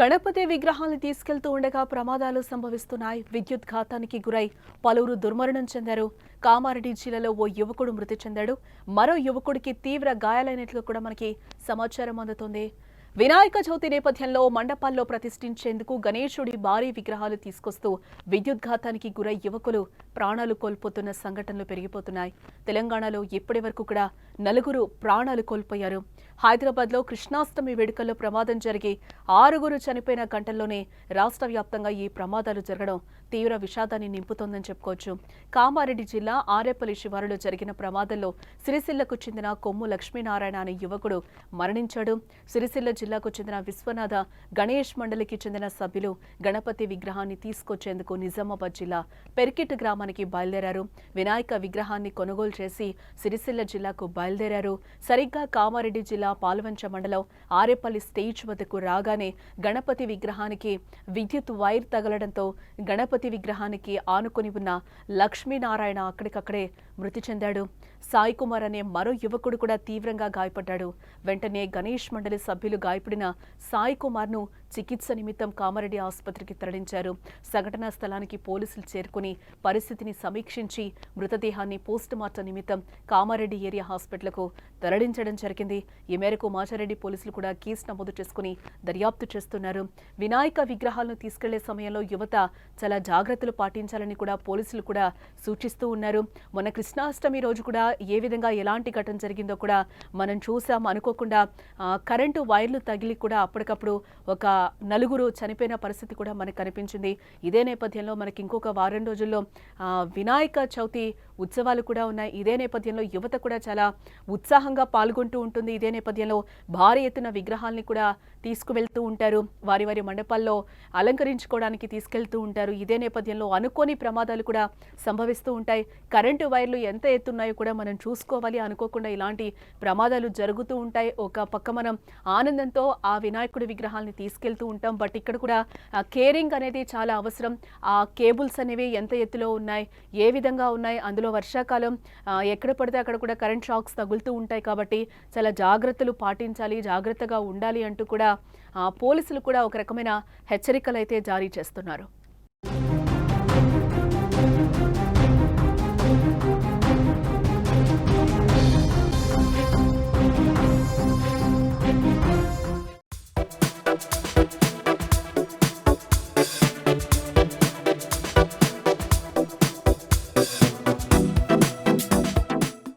గణపతి విగ్రహాన్ని తీసుకెళ్తూ ఉండగా ప్రమాదాలు సంభవిస్తున్నాయి. విద్యుత్ ఘాతానికి గురై పలువురు దుర్మరణం చెందారు. కామారెడ్డి జిల్లాలో ఓ యువకుడు మృతి చెందాడు. మరో యువకుడికి తీవ్ర గాయాలైనట్లు కూడా మనకి సమాచారం అందుతోంది. వినాయక చవితి నేపథ్యంలో మండపాల్లో ప్రతిష్ఠించేందుకు గణేశుడి భారీ విగ్రహాలు తీసుకొస్తూ విద్యుద్ఘాతానికి గురై యువకులు ప్రాణాలు కోల్పోతున్న సంఘటనలు పెరిగిపోతున్నాయి. తెలంగాణలో ఇప్పటి వరకు కూడా నలుగురు ప్రాణాలు కోల్పోయారు. హైదరాబాద్లో కృష్ణాష్టమి వేడుకల్లో ప్రమాదం జరిగి ఆరుగురు చనిపోయిన గంటల్లోనే రాష్ట్ర వ్యాప్తంగా ఈ ప్రమాదాలు జరగడం తీవ్ర విషాదాన్ని నింపుతోందని చెప్పుకోవచ్చు. కామారెడ్డి జిల్లా ఆరేపల్లి శివారులో జరిగిన ప్రమాదంలో సిరిసిల్లకు చెందిన కొమ్ము లక్ష్మీనారాయణ అనే యువకుడు మరణించాడు. సిరిసిల్ల జిల్లాకు చెందిన విశ్వనాథ గణేష్ మండలికి చెందిన సభ్యులు గణపతి విగ్రహాన్ని తీసుకొచ్చేందుకు నిజామాబాద్ జిల్లా పెరికిట్ గ్రామానికి బయలుదేరారు. వినాయక విగ్రహాన్ని కొనుగోలు చేసి సిరిసిల్ల జిల్లాకు బయలుదేరారు. సరిగ్గా కామారెడ్డి జిల్లా పాల్వంచ మండలం ఆరేపల్లి స్టేజ్ వద్దకు రాగానే గణపతి విగ్రహానికి విద్యుత్ వైర్ తగలడంతో గణపతి విగ్రహానికి ఆనుకొని ఉన్న లక్ష్మీనారాయణ అక్కడికక్కడే మృతి చెందాడు. సాయి కుమార్ అనే మరో యువకుడు కూడా తీవ్రంగా గాయపడ్డాడు. వెంటనే గణేష్ మండలి సభ్యులు గాయపడిన సాయి కుమార్ను చికిత్స నిమిత్తం కామారెడ్డి ఆసుపత్రికి తరలించారు. సంఘటనా స్థలానికి పోలీసులు చేరుకుని పరిస్థితిని సమీక్షించి మృతదేహాన్ని పోస్టుమార్టం నిమిత్తం కామారెడ్డి ఏరియా హాస్పిటల్కు తరలించడం జరిగింది. ఈ మేరకు మాచారెడ్డి పోలీసులు కూడా కేసు నమోదు చేసుకుని దర్యాప్తు చేస్తున్నారు. వినాయక విగ్రహాలను తీసుకెళ్ళే సమయంలో యువత చాలా జాగ్రత్తలు పాటించాలని కూడా పోలీసులు కూడా సూచిస్తూ ఉన్నారు. మొన్న కృష్ణాష్టమి రోజు కూడా ఏ విధంగా ఎలాంటి ఘటన జరిగిందో కూడా మనం చూసాం. అనుకోకుండా కరెంటు వైర్లు తగిలి కూడా అప్పటికప్పుడు ఒక నలుగురు చనిపోయిన పరిస్థితి కూడా మనకు కనిపించింది. ఇదే నేపథ్యంలో మనకి ఇంకొక వారం రోజుల్లో వినాయక చవితి ఉత్సవాలు కూడా ఉన్నాయి. ఇదే నేపథ్యంలో యువత కూడా చాలా ఉత్సాహంగా పాల్గొంటూ ఉంటుంది. ఇదే నేపథ్యంలో భారీ ఎత్తున విగ్రహాల్ని కూడా తీసుకువెళ్తూ ఉంటారు. వారి వారి మండపాల్లో అలంకరించుకోవడానికి తీసుకెళ్తూ ఉంటారు. ఇదే నేపథ్యంలో అనుకోని ప్రమాదాలు కూడా సంభవిస్తూ ఉంటాయి. కరెంటు వైర్లు ఎంత ఎత్తున్నాయో కూడా మనం చూసుకోవాలి అనుకోకుండా ఇలాంటి ప్రమాదాలు జరుగుతూ ఉంటాయి. ఒక పక్క మనం ఆనందంతో ఆ వినాయకుడి విగ్రహాలని తీసుకెళ్తూ ఉంటాం. బట్ ఇక్కడ కూడా కేరింగ్ అనేది చాలా అవసరం. ఆ కేబుల్స్ అనేవి ఎంత ఎత్తులో ఉన్నాయి? ఏ విధంగా ఉన్నాయి? అందులో వర్షాకాలం ఎక్కడ పడితే అక్కడ కూడా కరెంట్ షాక్స్ తగులుతూ ఉంటాయి కాబట్టి చాలా జాగ్రత్తలు పాటించాలి జాగ్రత్తగా ఉండాలి అంటూ కూడా పోలీసులు కూడా ఒక రకమైన హెచ్చరికలు అయితే జారీ చేస్తున్నారు.